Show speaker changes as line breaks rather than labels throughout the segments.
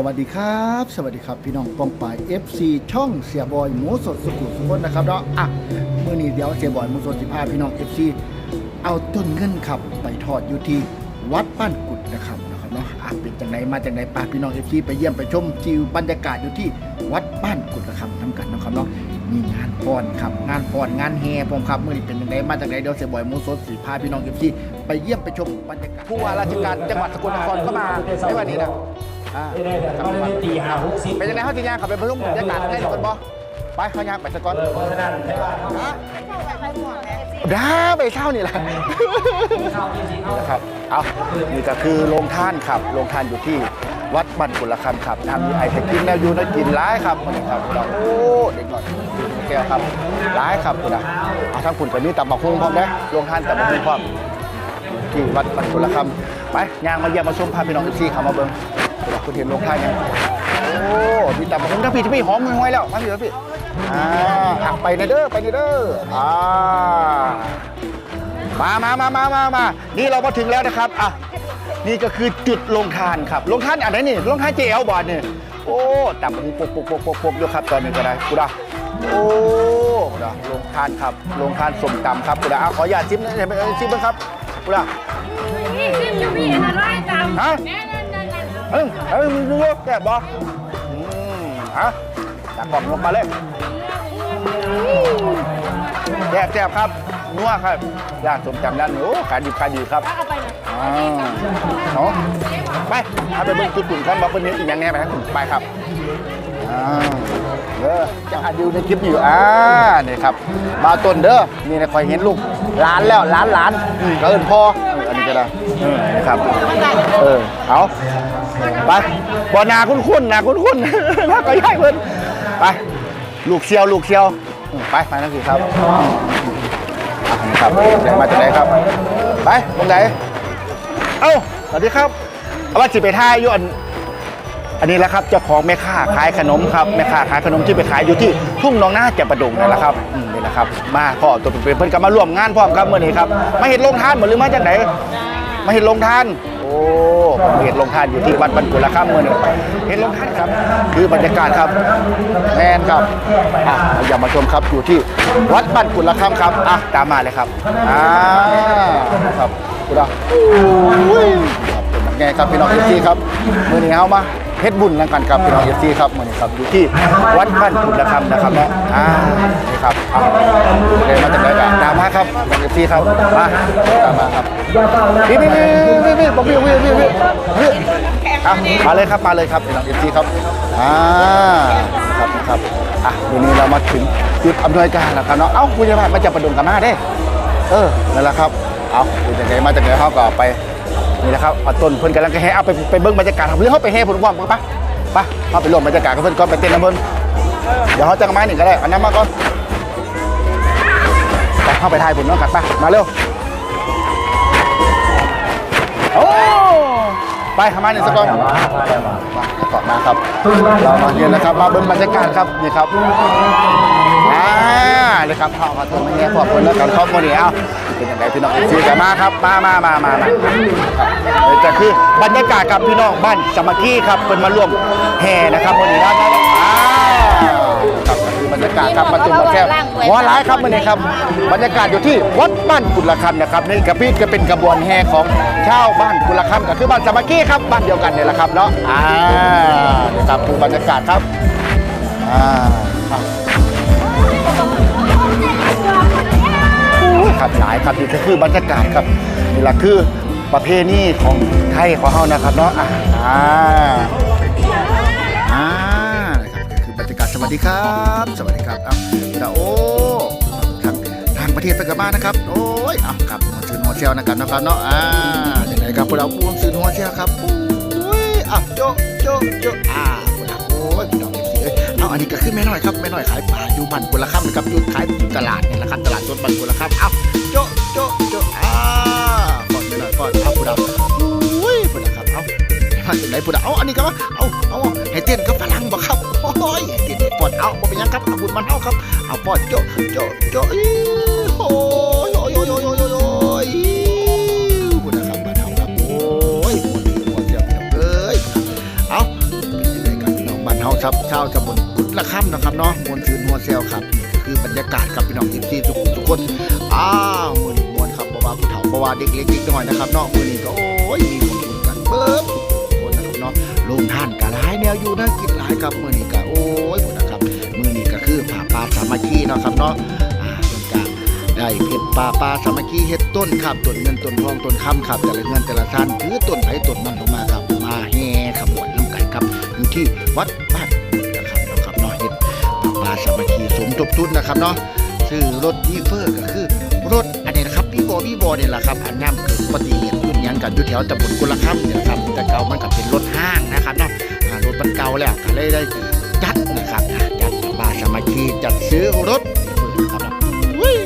สวัสดีครับ สวัสดีครับ พี่น้องปองปาย FC ช่องเสียบอยหมูสดสุขุมสุขนนะครับเนาะอะเมื่อนี้เดี๋ยวเสียบอยหมูสดสิพาพี่น้อง FC เอาต้นเงินครับไปทอดอยู่ที่วัดบ้านกุดนะครับนะครับเนาะอะเป็นจังไหนมาจากไหนปาพี่น้อง FC ไปเยี่ยมไปชมจิวบรรยากาศอยู่ที่วัดบ้านกุดนะครับน้ำกันนะครับเนาะมีงานฟ้อนครับงานฟ้อนงานแห่ผมครับเมื่อนี้เป็นจังไหนมาจากไหนเดี๋ยวเสียบอยหมูสดสิพาพี่น้อง FC ไปเยี่ยมไปชมบรรยากาศผู้ว่าราชการจังหวัดสกลนครก็มาในวันนี้นะ
ก็ได้ตีหาหกสิบ
เป็นยังไงเขาจีนยางขับไปบรรลุบรรยากาศให้ทุกคนบ่ไปเขายางไปสกอน
เพราะฉะนั้นแต่ว่า
ด้าไปเช่านี่แหละ
เข้าจริงๆเขา
นะครับ เอานี่ก็คือโรงท่านครับ โรงท่านอยู่ที่วัดบันกุลคำครับน้ำมีไอเทคกินแล้วอยู่นะกินร้ายครับวันนี้ครับเราโอ้เด็กหน่อยแก้วครับร้ายครับคุณอะเอาทั้งคุณกับนี่ตับหมกหุ้งพร้อมนะโรงท่านตับหมกหุ้งพร้อมที่วัดบันกุลคำไปยางมาเยี่ยมมาชมพาพี่น้องทุกที่เข้ามาเบิ่ง คุณอะคุณเห็นโรงท่านยังโอ้มีตับหมกหุ้งทั้งพี่ทั้งพี่หอมมือห้อยแล้วมาพี่แล้วพี่อ่าอะไปในเด้อไปในเด้ออ่ามามามามามามานี่เรามาถึงแล้วนะครับอะนี่ก็คือจุดลงทานครับลงทานอันไหนนี่ลงทานเจลบอดเนี่ยโอ้ต่ำหูปกปกปกปกปกอยู่ครับตอนนี้ก็ได้กูดาโอ้กูดาลงทานครับลงทานสมตำครับกูดาเอาขออย่าตชิมนะเห็นไหมเออชิมบ้างครับกูดา
นี่ซิมอยู่พี่อันนั้นไล่ตาม
ฮะ
แน่นั่นนั่นนั่น
เอ้ยเอ้ยมึงรู้แก่บออืมฮะตักกล่องลงมาเลยแซ่บแซ่บครับนัวครับย่างสมตำด้านนี้โอ้ขายดีขายดีครับ
เอาไปนะ
อ่าเนาะไปเอาไปเบิ่งจุดตุ่นก่อนบอกคนนี้อีกอย่างแน่ไปครับไปครับอ่าเด้อจะหาดิวในคลิปอยู่อ่านี่ครับมาต้นเด้อนี่นะคอยเห็นลูกหล้านแล้วหล้านหลานอืมก็เอินพ่ออันนี้ก็ได้เออนี่ครับเออเอา ไปบ่นาคุ้นๆนาคุ้นๆถ้าก็ย้ายเพิ่นไปลูกเชียวลูกเชียวอืมไปไปนั่นสิครับอะนี่ครับเดี๋ยวมาจากไหนครับ ไปตรงไหนเอ้าสวัสดีครับเอาว่าจิไปท่ายอยอันอันนี้แหละครับเจ้าของแม่ค้าขายขนมครับแม่ค้าขายขนมที่ไปขายอยู่ที่ทุ่งหนองนาแก่ประดงนั่นแหละครับอืมนี่แหละครับ มาพ่อตัวเป็นๆเพิ่นก็มาร่วมงานพร้อมครับเมื่อนี้ครับมาเห็นลงทานเหมือนหรือมาจากไหน มาเห็นลงทาน โอ้เห็นลงทานอยู่ที่วัดบรรกุลครับเมืองเห็นลงทานครับ คือบรรยากาศครับแมนครับอะอย่ามาชมครับอยู่ที่วัดบรรกุลครับครับอะตามมาเลยครับอ่าครับกูดาอุ้ยครับเป็นแบบไงครับพี่น้องเอฟซีครับมือนี้เอามา เฮ็ดบุญแล้วกันครับพี่น้องเอฟซีครับเมื่อนี้ครับอยู่ที่วัดบ้านกุลคำนะครับนะอ่านี่ครับเอะเดินมาจากไหนกันตามมาครับเอฟซีครับมาตามมาครับพี่พี่พี่พี่พี่พี่พี่พี่พี่พี่อะมาเลยครับมาเลยครับพี่น้องเอฟซีครับอ่าครับครับอะวันนี้เรามาถึงจุดอำนวยการแล้วครับเนาะเอ้าคุณจะมมาจากประดุงกันมาเด้เออนั่นแหละครับเอาคุณจากไหนมาจากไหนเขาก็ไป นี่นะครับอต้นเพิ่นกำลังจะแห่เอาไปไปเบิ้งบรรยากาศครับหรือเขาไปแห่ผลว่างปะปะเขาไปร่วมบรรยากาศกับเพิ่นก่อนไปเต้นนะเพิ่นเดี๋ยวเขาจะมาหนึ่งก็ได้อันนั้นมาก่อนไปเข้าไปถ่ายผลน้องกัดปะมาเร็ว ไปทำมาหนึ่งสักก่อน
มาแล้วมา
มาก่อนมาครับ เรามาเรียนนะครับ มาเบิ้งบรรยากาศครับนี่ครับอ่าเลยครับเข้ามาตรงนี้ขอบคุณแล้วกันขอบคุณเนี่ยเอาเป็นยังไงพี่น้องซีกันมาครับ มามามามามาจะคือบรรยากาศกับพี่น้องบ้านสมัคคีครับเป็นมาร่วมแห่นะครับวันนี้นะครับก็คือบรรยากาศครับมาตุ่มมาแก้วหัวร้ายครับวันนี้ครับบรรยากาศอยู่ที่วัดบ้านกุลคำนะครับนี่กระพี่ก็เป็นกระบวนแห่ของชาวบ้านกุลคำก็คือบ้านสามัคคีครับบ้านเดียวกันเนี่ยแหละครับเนาะอ่านี่ครับคือบรรยากาศครับอ่าครับครับหลายครับนี่ก็คือบรรยากาศครับนี่แหละคือประเพณีของไทยของเรานะครับเนาะอ่าอ่า วัสดีครับ สวัสดีครับเอาแต่โอ้ทางทางประเทศไปกับมานนะครับ โอ้ยเอาครับหัวซื้อหัวเซลนะครับนะครับเนาะอ่าอย่างไรครับพวกเราปูนซื้อหัวเซลครับโอ้ยอะโจะโจะโจะอ่าพวกเราโอ้ยพี่น้องเอฟซีเอ้ยเอาอันนี้ก็ขึ้นแม่น้อยครับแม่น้อยขายปลาอยู่บันกุละค่ำนะครับอยู่ขายอยู่ตลาดเนี่ยแหละครับตลาดสดบันกุละค่ำเอาโจะโจะโจะอ่าก่อนไปหน่อยก่อนเอาผู้ดาวอุ้ยผู้ดาครับเอามาจากไหนผู้ดาเอาอันนี้ครับเอา ยังครับเอาบุญมันเอาครับ เอาปอดโจะโจะโจโอยโอ้ยโอยโอยโอยโอยโอยผู้ดาวครับบ้านเฮาครับโอ้ยหัวเรือหัวเสียบเอ้ยเอาเป็นครับชาวตำบลกุดละค่ำนะครับเนาะมวลซืนมวลเซลครับนี่ก็คือบรรยากาศครับพี่น้องทีมซีทุกทุกคนอ้าวมือนี้มวลครับบ่ว่าผู้เฒ่าบ่ว่าเด็กเล็กเด็กน้อยนะครับเนาะมือนี้ก็โอ้ยมีความสุขกันเบิดทุกคนนะครับเนาะลงท่านกันหลายแนวอยู่นะกินหลายครับมือนี้ก็โอ้ย คือผ่าปลาสามัคคีเนาะครับเนาะอ่าเพิ่นก็ได้เก็บปลาปลาสามัคคีเฮ็ดต้นครับต้นเงินต้นทองต้นคำครับแต่ละเงินแต่ละซันถือต้นไผ่ต้นมันลงมาครับ มาแห่ขบวนน้ำกันครับอยู่ที่วัดบ้านนะครับเนาะครับเนาะเฮ็ดปลาสามัคคีสมทบทุนนะครับเนาะซื้อรถดีเฟอร์ก็คือรถอันนี้นะครับพี่โบพี่โบเนี่ยแหละครับอันย่ำเกิดอุบัติเหตุยุ่นยังกันอยู่แถวตำบลกุลคัมเนี่ยนะครับแต่เก่ามันก็เป็นรถห้างนะครับเนาะรถมันเก่าแล้วก็เลยได้จัดนะครับาสามัคคีจัดซื้อรถดีเฟอนะครับอุ้ย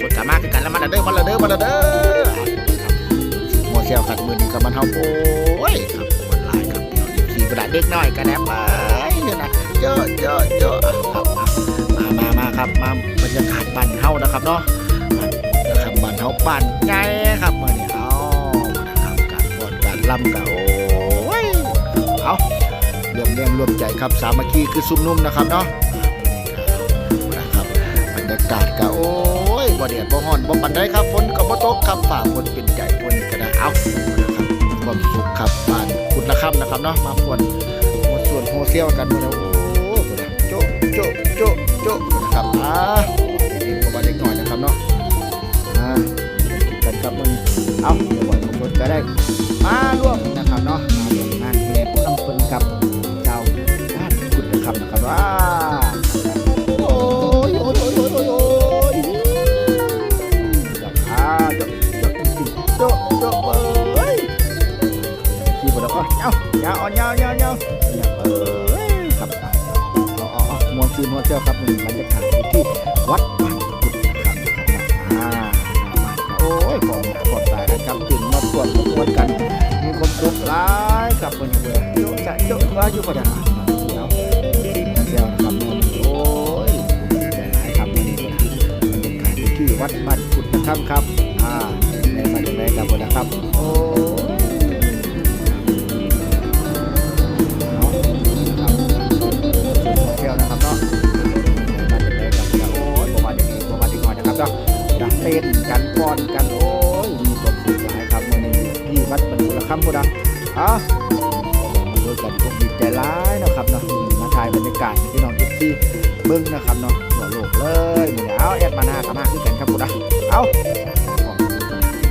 สดกามากคือกันแล้วมาเด้อมาเด้อมาเด้อครับโมเซลขัดมือนี่ก็มันเฮาโอ้ยครับมันลายครับพี่น้องขี่กระดาษเด็กน้อยกันแนบไปเนี่ยนะเจอะเจอะเจอะครับมามามาครับมาบรรยากาศบ้านเฮานะครับเนาะนะครับบ้านเฮาบ้านใหญ่ครับมื่อนี้เอานะครับการฟ้อนการล่ำกันโอ้ยเอารวมแรงรวมใจครับสามัคคีคือซุ่มนุ่มนะครับเนาะากาศก็โอ้ยบ่แดดบ่ฮ้อนบ่ปานใดครับฝนก็บ่ตกครับฝ่าฝนเป็นใจฝนก็ได้เอานะครับความสุขครับบ้านคุณละค่ำนะครับเนาะมาพวนมาส่วนโฮเซลกันหมดแล้วโอ้โหโจะโจะโจะโจะนะครับอ่าามสุขหลายกับคนเบื่อโยจะโยว่าอยู่ก็ได้เดี๋ยวเดี๋ยวนะครับโอ้ยหายครับนี่บรรยากาศอยู่ที่วัดบ้านกุดนะครับครับอ่าในมาจากไหนครับผมนะครับโอ้เที่ยวนะครับเนาะมาจากไหนครับโอ้ยประมาณอย่างนี้ประมาณนี้ก่อนนะครับเนาะจะเต้นกันป้อนกันโอ้ยมีความสุขหลายครับในนี้ที่วัดบรรพุระคำพุดะ อะมาดูกันพวกดีใจร้ายนะครับเนาะมาถ่ายบรรยากาศพี่น้องทุกที่เบิ้งนะครับเนาะหัวโลกเลยมือเอาแอดมาหน้ากับมาขึ้นกันครับพุดะเอา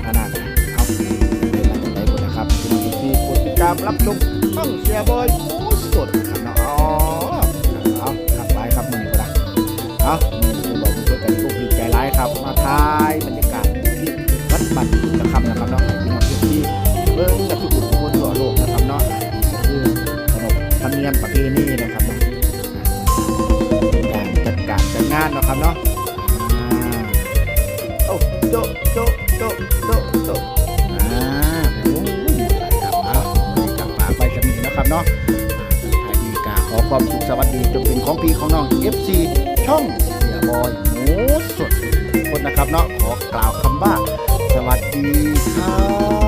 มาหน้ากันเอาเป็นมาจากไหนพุดะครับพี่น้องทุกที่กดติดตามรับชมช่องเสียบอยสดครับเนาะอ๋อเอาครับไปครับมือนี้พุดะเอานี่คือบอกคุณช่วยกันพวกดีใจร้ายครับมาทายบรรยากาศที่วัดบัตระคำนะครับเนาะให้พี่น้องทุกที่เบิ้งกับทุก นเนาะครับเนาะอ่าโอ้โจะโจะโจะโจะโจะอ่าโอ้ยครับเอาไปกลับมาไปจะมีนะครับเนาะไทยดีกาขอความสุขสวัสดีจงเป็นของพี่ของน้อง FC ช่องเสียบอยหมูสดทุกคนนะครับเนาะขอกล่าวคำว่าสวัสดีครับ